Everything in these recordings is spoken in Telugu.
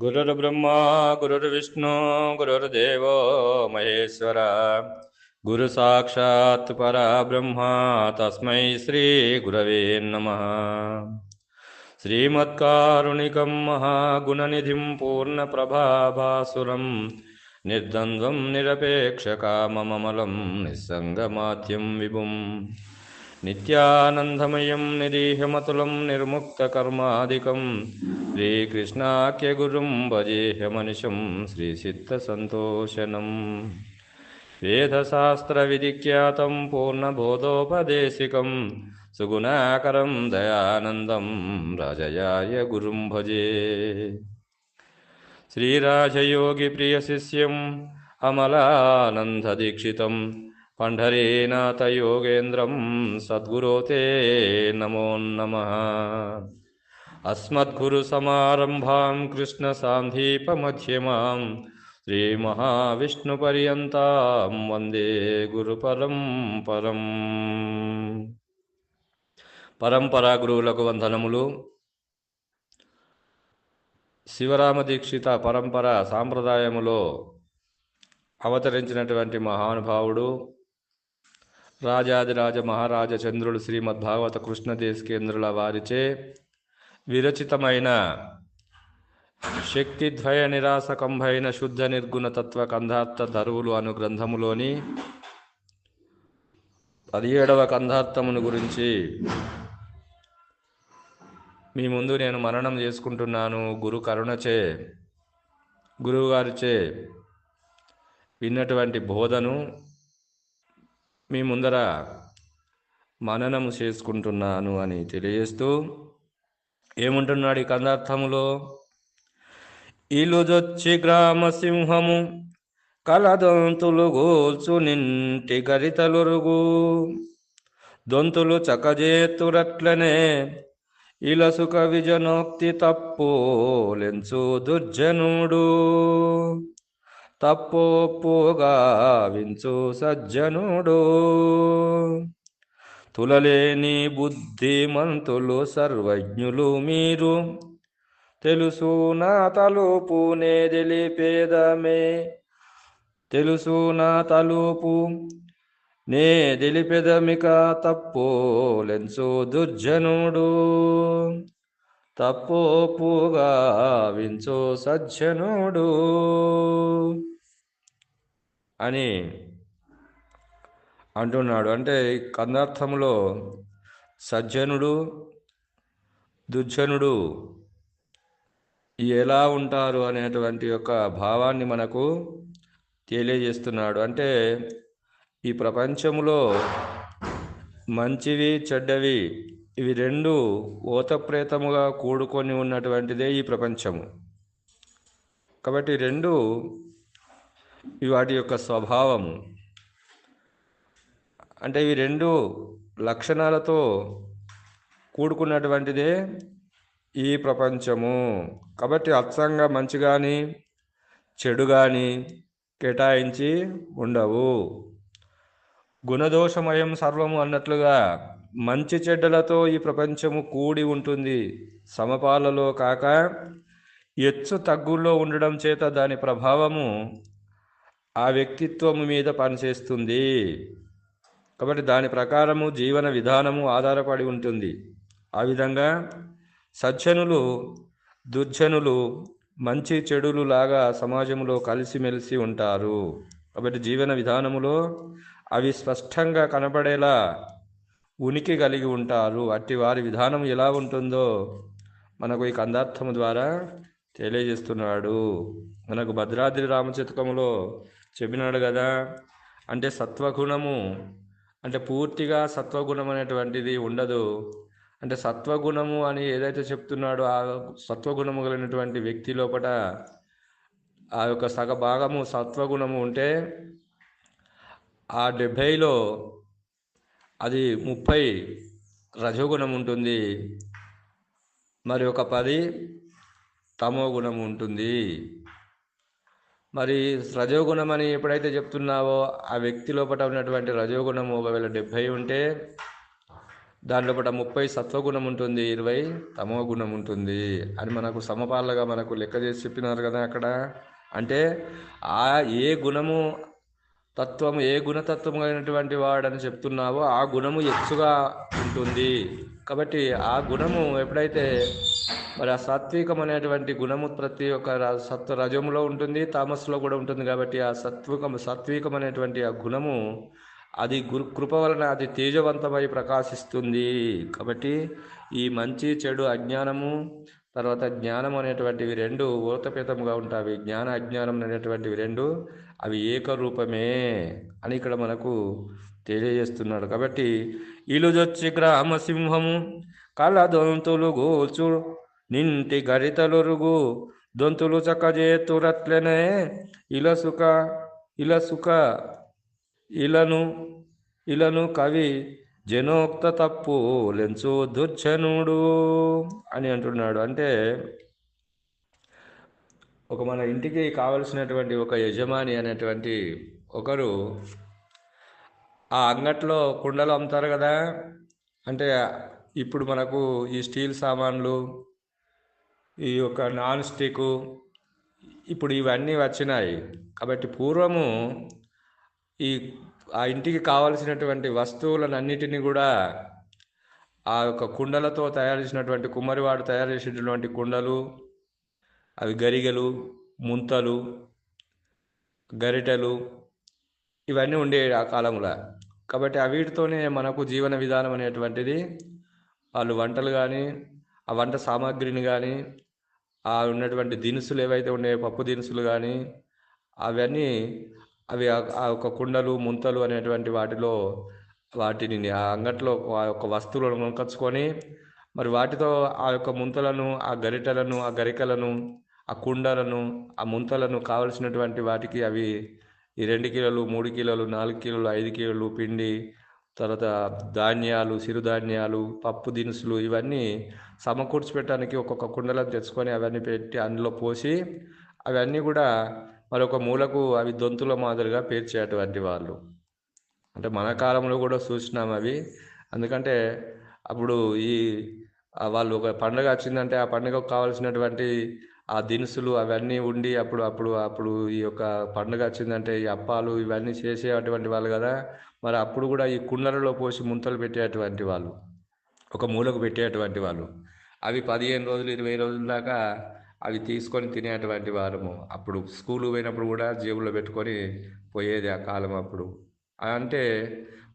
गुरुर्ब्रह्मा गुरुर्विष्णु गुरुर्देवो महेश्वर। गुरु साक्षात् परब्रह्म तस्मै श्रीगुरवे नमः। श्रीमत्कारुणिकं महागुणनिधिं पूर्णप्रभाभासुरं निर्द्वन्द्वं निरपेक्षकाममलं निस्सङ्गमाध्यं विभुम् నిత్యానందమయం నిరీహమతులం నిర్ముక్తకర్మాదికం శ్రీకృష్ణాఖ్యగురుం భజేహమనిషం శ్రీసిద్ధసంతోషనం. వేదశాస్త్రవిధిఖ్యాతం పూర్ణబోధోపదేశికం. సుగుణాకరం దయానందం రాజయాయ గురుం భజే. శ్రీరాజయోగి ప్రియశిష్యం అమలానందీక్షితం పండరీనాథ యోగేంద్రం సద్గురోతే నమో నమ అస్మద్గురుసమారంభాం కృష్ణసాంధీపమ్యమాం శ్రీమహావిష్ణుపర్యంతం వందే గురుపరం పరం పరంపరా గురువులకు వందనములు। శివరామదీక్షిత పరంపర సాంప్రదాయములో అవతరించినటువంటి మహానుభావుడు రాజాదిరాజ మహారాజ చంద్రులు శ్రీమద్ భాగవత కృష్ణదేశకేంద్రుల వారిచే విరచితమైన శక్తిద్వయ నిరాసకంభైన శుద్ధ నిర్గుణ తత్వ కంధార్థ ధరువులు అను గ్రంథములోని పదిహేడవ కంధార్థమును గురించి మీ ముందు నేను మరణం చేసుకుంటున్నాను గురు కరుణచే గురువుగారిచే విన్నటువంటి బోధను మీ ముందర మననము చేసుకుంటున్నాను అని తెలియజేస్తూ ఏముంటున్నాడు ఈ కందార్థములో? ఇలుదొచ్చి గ్రామ సింహము కలదొంతులు గోల్చు నింటి గరితలురుగు దొంతులు చకజేతురట్లనే ఇలసుక విజనోక్తి తప్పోలెంచు దుర్జనుడు. తప్పోగా వించు సజ్జనుడు. తులలేని బుద్ధిమంతులు సర్వజ్ఞులు మీరు. తెలుసు నా తలుపు నే తెలిపేదమే తెలుసు నా తలుపు నే తెలిపెదమిక తప్పోలెంచు దుర్జనుడు. తప్పోపుగా వించు సజ్జనుడు. అని అంటున్నాడు. అంటే ఈ కందార్థంలో సజ్జనుడు దుర్జనుడు ఎలా ఉంటారు అనేటువంటి యొక్క భావాన్ని మనకు తెలియజేస్తున్నాడు. అంటే ఈ ప్రపంచంలో మంచివి చెడ్డవి ఇవి రెండు ఓతప్రేతముగా కూడుకొని ఉన్నటువంటిదే ఈ ప్రపంచము. కాబట్టి రెండు ఇవి వాటి యొక్క స్వభావము. అంటే ఇవి రెండు లక్షణాలతో కూడుకున్నటువంటిదే ఈ ప్రపంచము. కాబట్టి అత్సంగా మంచి కానీ చెడు కానీ కేటాయించి ఉండవు. గుణదోషమయం సర్వము అన్నట్లుగా మంచి చెడ్డలతో ఈ ప్రపంచము కూడి ఉంటుంది. సమపాలలో కాక ఎచ్చు తగ్గుల్లో ఉండడం చేత దాని ప్రభావము ఆ వ్యక్తిత్వము మీద పనిచేస్తుంది. కాబట్టి దాని ప్రకారము జీవన విధానము ఆధారపడి ఉంటుంది. ఆ విధంగా సజ్జనులు దుర్జనులు మంచి చెడులు లాగా సమాజంలో కలిసిమెలిసి ఉంటారు. కాబట్టి జీవన విధానములో అవి స్పష్టంగా కనబడేలా ఉనికి కలిగి ఉంటారు. అట్టి వారి విధానం ఎలా ఉంటుందో మనకు ఈ కందార్థము ద్వారా తెలియజేస్తున్నాడు. మనకు భద్రాద్రి రామచతకములో చెప్పినాడు కదా. అంటే సత్వగుణము అంటే పూర్తిగా సత్వగుణం అనేటువంటిది ఉండదు. అంటే సత్వగుణము అని ఏదైతే చెప్తున్నాడో ఆ సత్వగుణము కలిగినటువంటి వ్యక్తి లోపల ఆ యొక్క సగ భాగము సత్వగుణము ఉంటే ఆ డెబ్భైలో అది ముప్పై రజోగుణం ఉంటుంది. మరి ఒక పది తమో గుణం ఉంటుంది. మరి రజోగుణం అని ఎప్పుడైతే చెప్తున్నావో ఆ వ్యక్తి లోపల ఉన్నటువంటి రజోగుణము ఒకవేళ డెబ్భై ఉంటే దాని లోపల ముప్పై సత్వగుణం ఉంటుంది ఇరవై తమో గుణం ఉంటుంది అని మనకు సమపాలగా మనకు లెక్క చేసి చెప్పినారు కదా అక్కడ. అంటే ఆ ఏ గుణము తత్వం ఏ గుణతత్వం అయినటువంటి వాడని చెప్తున్నావో ఆ గుణము ఎత్తుగా ఉంటుంది. కాబట్టి ఆ గుణము ఎప్పుడైతే మరి ఆ సాత్వికం అనేటువంటి గుణము ప్రతి ఒక్క సత్వ రజములో ఉంటుంది తామస్లో కూడా ఉంటుంది కాబట్టి ఆ సత్వికం సాత్వికం అనేటువంటి ఆ గుణము అది గురు కృప వలన అది తేజవంతమై ప్రకాశిస్తుంది. కాబట్టి ఈ మంచి చెడు అజ్ఞానము తర్వాత జ్ఞానం అనేటువంటివి రెండు ఓతపేతముగా ఉంటాయి జ్ఞాన అజ్ఞానం అనేటువంటివి రెండు అవి ఏకరూపమే అని ఇక్కడ మనకు తెలియజేస్తున్నాడు. కాబట్టి ఇలుజొచ్చి గ్రామ సింహము కళ్ళ దొంతులు గోచు నింటి గరితలురుగు దొంతులు చక్కజేతురట్లనే ఇలసుక ఇలసుక ఇలను ఇలను కవి జనోక్త తప్పు లెంచు దుర్జనుడు అని అంటున్నాడు. అంటే ఒక మన ఇంటికి కావలసినటువంటి ఒక యజమాని అనేటువంటి ఒకరు ఆ అంగట్లో కుండలు అమ్ముతారు కదా. అంటే ఇప్పుడు మనకు ఈ స్టీల్ సామాన్లు ఈ యొక్క నాన్ స్టిక్ ఇప్పుడు ఇవన్నీ వచ్చినాయి. కాబట్టి పూర్వము ఈ ఆ ఇంటికి కావలసినటువంటి వస్తువులన్నిటినీ కూడా ఆ యొక్క కుండలతో తయారు చేసినటువంటి కుమ్మరివాడు తయారు చేసినటువంటి కుండలు అవి గరిగెలు ముంతలు గరిటెలు ఇవన్నీ ఉండేవి ఆ కాలంలో. కాబట్టి ఆ వీటితోనే మనకు జీవన విధానం అనేటువంటిది. వాళ్ళు వంటలు కానీ ఆ వంట సామాగ్రిని కానీ ఆ ఉన్నటువంటి దినుసులు ఏవైతే ఉన్నాయో పప్పు దినుసులు కానీ అవన్నీ అవి ఆ- యొక్క కుండలు ముంతలు అనేటువంటి వాటిలో వాటిని ఆ అంగట్లో ఆ యొక్క వస్తువులను కొనుకొచ్చుకొని మరి వాటితో ఆ యొక్క ముంతలను ఆ గరిటలను ఆ గరికలను ఆ కుండలను ఆ ముంతలను కావలసినటువంటి వాటికి అవి ఈ రెండు కిలోలు మూడు కిలోలు నాలుగు కిలోలు ఐదు కిలోలు పిండి తర్వాత ధాన్యాలు సిరుధాన్యాలు పప్పు దినుసులు ఇవన్నీ సమకూర్చి పెట్టడానికి ఒక్కొక్క కుండలను తెచ్చుకొని అవన్నీ పెట్టి అందులో పోసి అవన్నీ కూడా మరొక మూలకు అవి దొంతుల మాదిరిగా పేర్చేటువంటి వాళ్ళు. అంటే మన కాలంలో కూడా చూసినాం అవి. ఎందుకంటే అప్పుడు ఈ వాళ్ళు ఒక పండుగ వచ్చిందంటే ఆ పండుగకు కావాల్సినటువంటి ఆ దినుసులు అవన్నీ ఉండి అప్పుడు అప్పుడు అప్పుడు ఈ యొక్క పండుగ వచ్చిందంటే ఈ అప్పాలు ఇవన్నీ చేసేటువంటి వాళ్ళు కదా. మరి అప్పుడు కూడా ఈ కుండలలో పోసి ముంతలు పెట్టేటువంటి వాళ్ళు. ఒక మూలకు పెట్టేటువంటి వాళ్ళు. అవి పదిహేను రోజులు ఇరవై రోజుల దాకా అవి తీసుకొని తినేటువంటి వారము. అప్పుడు స్కూల్ పోయినప్పుడు కూడా జేబులో పెట్టుకొని పోయేది ఆ కాలం అప్పుడు. అంటే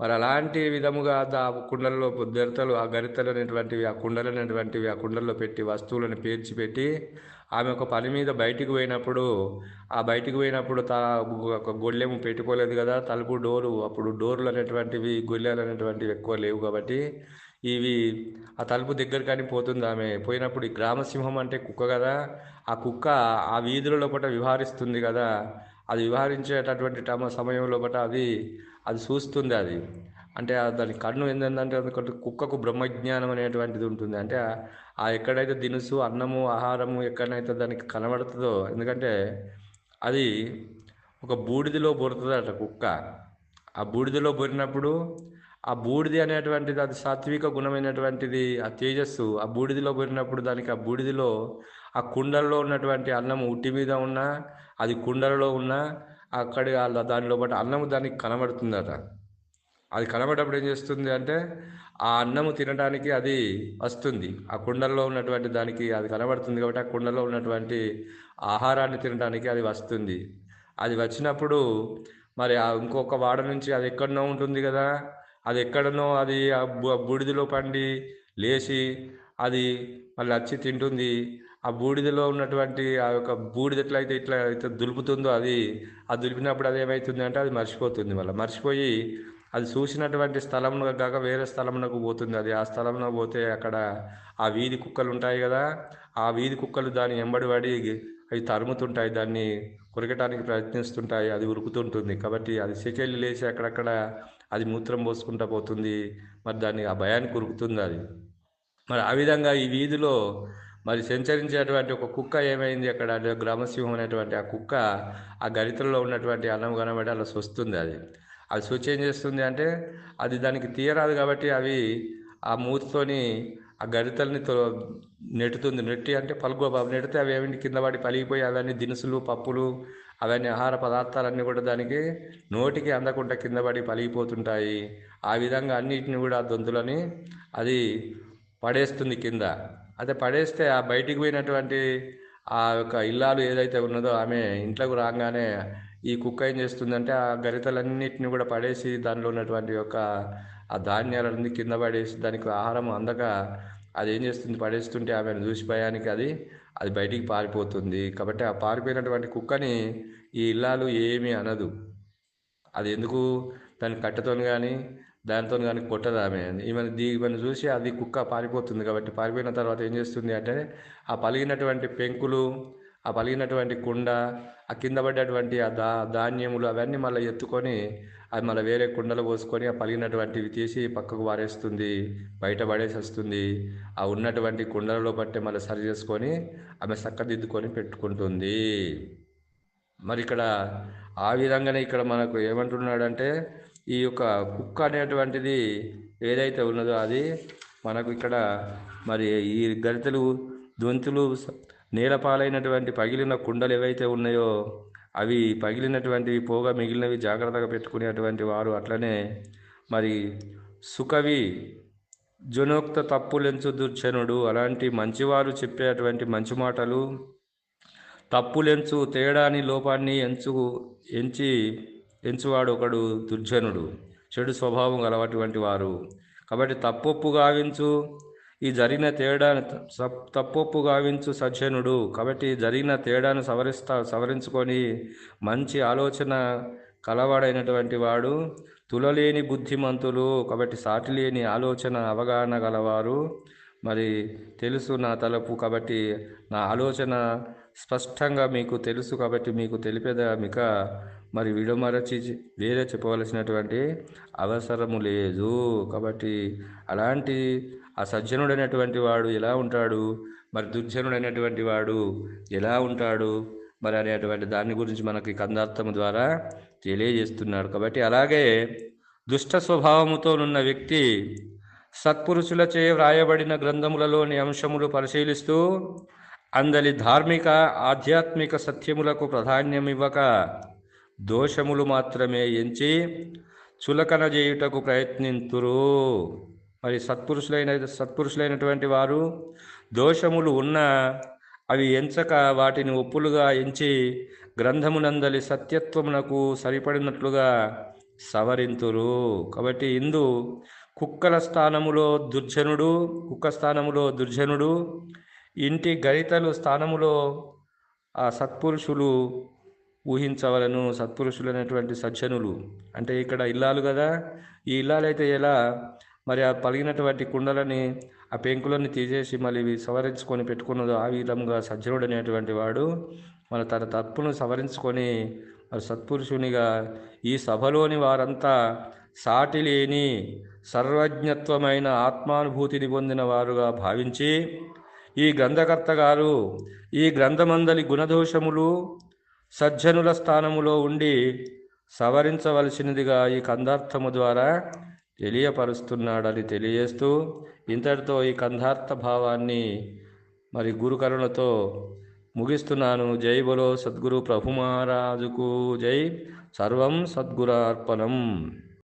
మరి అలాంటి విధముగా ఆ కుండల్లో గరితలు ఆ గరితలు అనేటువంటివి ఆ కుండలు అనేటువంటివి ఆ కుండల్లో పెట్టి వస్తువులను పేర్చి పెట్టి ఆమె ఒక పని మీద బయటికి పోయినప్పుడు ఆ బయటికి పోయినప్పుడు తా ఒక గొళ్ళెము పెట్టుకోలేదు కదా తలుపు డోరు అప్పుడు డోర్లు అనేటువంటివి గొల్లెలు అనేటువంటివి ఎక్కువ లేవు కాబట్టి ఇవి ఆ తలుపు దగ్గర కానీ పోతుంది ఆమె. పోయినప్పుడు ఈ గ్రామసింహం అంటే కుక్క కదా? ఆ కుక్క ఆ వీధుల లోపల వివహరిస్తుంది కదా? అది వివహరించేటటువంటి టమ సమయం లోపల అది అది చూస్తుంది అది. అంటే దాని కన్ను ఏంటంటే కుక్కకు బ్రహ్మజ్ఞానం అనేటువంటిది ఉంటుంది. అంటే ఆ- ఎక్కడైతే దినుసు అన్నము ఆహారము ఎక్కడైతే దానికి కనబడుతుందో ఎందుకంటే అది ఒక బూడిదిలో బొరుతుందట కుక్క. ఆ బూడిదలో బొరినప్పుడు ఆ బూడిది అనేటువంటిది అది సాత్విక గుణమైనటువంటిది ఆ తేజస్సు ఆ బూడిదిలో పోయినప్పుడు దానికి ఆ బూడిదిలో ఆ కుండల్లో ఉన్నటువంటి అన్నం ఉట్టి మీద ఉన్నా అది కుండలలో ఉన్నా అక్కడ దానిలో దాని అన్నము అన్నం దానికి కనబడుతుందట. అది కనబడేటప్పుడు ఏం చేస్తుంది అంటే ఆ అన్నము తినడానికి అది వస్తుంది. ఆ కుండల్లో ఉన్నటువంటి దానికి అది కనబడుతుంది కాబట్టి ఆ కుండలో ఉన్నటువంటి ఆహారాన్ని తినడానికి అది వస్తుంది. అది వచ్చినప్పుడు మరి ఆ ఇంకొక వాడ నుంచి అది ఎక్కడనో ఉంటుంది కదా అది ఎక్కడనో అది ఆ బూడిదలో పండి లేచి అది మళ్ళీ వచ్చి తింటుంది. ఆ బూడిదలో ఉన్నటువంటి ఆ యొక్క బూడిద ఎట్లయితే ఇట్లా అయితే దులుపుతుందో అది ఆ దులిపినప్పుడు అది ఏమవుతుంది అంటే అది మర్చిపోతుంది మళ్ళీ. మర్చిపోయి అది చూసినటువంటి స్థలంలో కాక వేరే స్థలంలోకి పోతుంది. అది ఆ స్థలంలో పోతే అక్కడ ఆ వీధి కుక్కలు ఉంటాయి కదా ఆ వీధి కుక్కలు దాని ఎంబడి పడి అవి తరుముతుంటాయి దాన్ని కొరకటానికి ప్రయత్నిస్తుంటాయి అది ఉరుకుతుంటుంది. కాబట్టి అది సెకెళ్ళు లేచి అక్కడక్కడ అది మూత్రం పోసుకుంటా పోతుంది. మరి దాన్ని ఆ భయానికి ఉరుకుతుంది అది. మరి ఆ విధంగా ఈ వీధిలో మరి సంచరించేటువంటి ఒక కుక్క ఏమైంది? అక్కడ అంటే గ్రామసింహం అనేటువంటి ఆ కుక్క ఆ గరితల్లో ఉన్నటువంటి అన్నం కనబడి అలా వస్తుంది అది. అది స్విచ్ ఏం చేస్తుంది అంటే అది దానికి తీయరాదు కాబట్టి అవి ఆ మూతితోని ఆ గరితల్ని తో నెట్టుతుంది. నెట్టి అంటే పలుకోబాబు నెడితే అవి ఏమిటి? కింద పడి పలిగిపోయి అవన్నీ దినుసులు పప్పులు అవన్నీ ఆహార పదార్థాలన్నీ కూడా దానికి నోటికి అందకుండా కింద పడి పలిగిపోతుంటాయి. ఆ విధంగా అన్నిటిని కూడా ఆ దొంతులని అది పడేస్తుంది కింద. అదే పడేస్తే ఆ బయటికి పోయినటువంటి ఆ యొక్క ఇల్లాలు ఏదైతే ఉన్నదో ఆమె ఇంట్లోకి రాగానే ఈ కుక్క ఏం చేస్తుందంటే ఆ గరితలన్నిటిని కూడా పడేసి దానిలో ఉన్నటువంటి యొక్క ఆ ధాన్యాలన్నీ కింద పడేసి దానికి ఆహారం అందక అది ఏం చేస్తుంది? పడేస్తుంటే ఆమెను చూసి భయానికి అది అది బయటికి పారిపోతుంది. కాబట్టి ఆ పారిపోయినటువంటి కుక్కని ఈ ఇల్లాలు ఏమీ అనదు. అది ఎందుకు? దాని కట్టెతో కానీ దానితో కానీ కొట్టదు ఆమె. ఈమెను దీ ఈమెను చూసి అది కుక్క పారిపోతుంది కాబట్టి పారిపోయిన తర్వాత ఏం చేస్తుంది అంటే ఆ పలిగినటువంటి పెంకులు ఆ పలిగినటువంటి కుండ ఆ కింద పడ్డటువంటి ఆ దా ధాన్యములు అవన్నీ మళ్ళీ ఎత్తుకొని అది మళ్ళీ వేరే కుండలు పోసుకొని ఆ పలిగినటువంటివి తీసి పక్కకు పారేస్తుంది బయట పడేసి వస్తుంది ఆ ఉన్నటువంటి కుండలలో పట్టే మళ్ళీ సరి చేసుకొని ఆమె చక్కదిద్దుకొని పెట్టుకుంటుంది. మరి ఇక్కడ ఆ విధంగానే ఇక్కడ మనకు ఏమంటున్నాడంటే ఈ యొక్క కుక్క అనేటువంటిది ఏదైతే ఉన్నదో అది మనకు ఇక్కడ మరి ఈ గరితలు దొంతులు నేలపాలైనటువంటి పగిలిన కుండలు ఏవైతే ఉన్నాయో అవి పగిలినటువంటివి పోగా మిగిలినవి జాగ్రత్తగా పెట్టుకునేటువంటి వారు అట్లనే మరి సుకవి జునోక్త తప్పులెంచు దుర్జనుడు అలాంటి మంచివారు చెప్పేటువంటి మంచి మాటలు తప్పులెంచు తేడాని లోపాన్ని ఎంచు ఎంచి ఎంచువాడు ఒకడు దుర్జనుడు చెడు స్వభావం గలవటువంటి వారు. కాబట్టి తప్పొప్పు గావించు ఈ జరిగిన తేడా తప్పొప్పు గావించు సజ్జనుడు. కాబట్టి జరిగిన తేడాను సవరిస్తా సవరించుకొని మంచి ఆలోచన కలవాడైనటువంటి వాడు తులలేని బుద్ధిమంతులు కాబట్టి సాటి లేని ఆలోచన అవగాహన గలవారు. మరి తెలుసు నా తలపు కాబట్టి నా ఆలోచన స్పష్టంగా మీకు తెలుసు కాబట్టి మీకు తెలిపేదా మిక మరి విడమరచి వేరే చెప్పవలసినటువంటి అవసరము లేదు. కాబట్టి అలాంటి ఆ సజ్జనుడైనటువంటి వాడు ఎలా ఉంటాడు? మరి దుర్జనుడైనటువంటి వాడు ఎలా ఉంటాడు? మరి అనేటువంటి దాని గురించి మనకి కందార్థము ద్వారా తెలియజేస్తున్నాడు. కాబట్టి అలాగే దుష్ట స్వభావముతో ఉన్న వ్యక్తి సత్పురుషులచే వ్రాయబడిన గ్రంథములలోని అంశములు పరిశీలిస్తూ అందలి ధార్మిక ఆధ్యాత్మిక సత్యములకు ప్రాధాన్యమివ్వక దోషములు మాత్రమే ఎంచి చులకన చేయుటకు ప్రయత్నింతురు. మరి సత్పురుషులైన సత్పురుషులైనటువంటి వారు దోషములు ఉన్న అవి ఎంచక వాటిని ఒప్పులుగా ఎంచి గ్రంథమునందలి సత్యత్వమునకు సరిపడినట్లుగా సవరింతురు. కాబట్టి ఇందు కుక్కల స్థానములో దుర్జనుడు కుక్క స్థానములో దుర్జనుడు ఇంటి గరితలు స్థానములో ఆ సత్పురుషులు ఊహించవలను సత్పురుషులైనటువంటి సజ్జనులు. అంటే ఇక్కడ ఇల్లాలు కదా? ఈ ఇల్లాలైతే ఎలా? మరి ఆ పలిగినటువంటి కుండలని ఆ పెంకులని తీసేసి మళ్ళీ ఇవి సవరించుకొని పెట్టుకున్నదో ఆ విధంగా సజ్జనుడు అనేటువంటి వాడు మన తన తప్పును సవరించుకొని మరి సత్పురుషునిగా ఈ సభలోని వారంతా సాటి లేని సర్వజ్ఞత్వమైన ఆత్మానుభూతిని పొందిన వారుగా భావించి ఈ గ్రంథకర్త గారు ఈ గ్రంథమందలి గుణదోషములు సజ్జనుల స్థానములో ఉండి సవరించవలసినదిగా ఈ కందార్థము ద్వారా తెలియపరుస్తున్నాడని తెలియజేస్తూ ఇంతటితో ఈ కందార్థ భావాన్ని మరి గురుకరుణతో ముగిస్తున్నాను. జై బలో సద్గురు ప్రభు మహారాజుకు జై. సర్వం సద్గురార్పణం.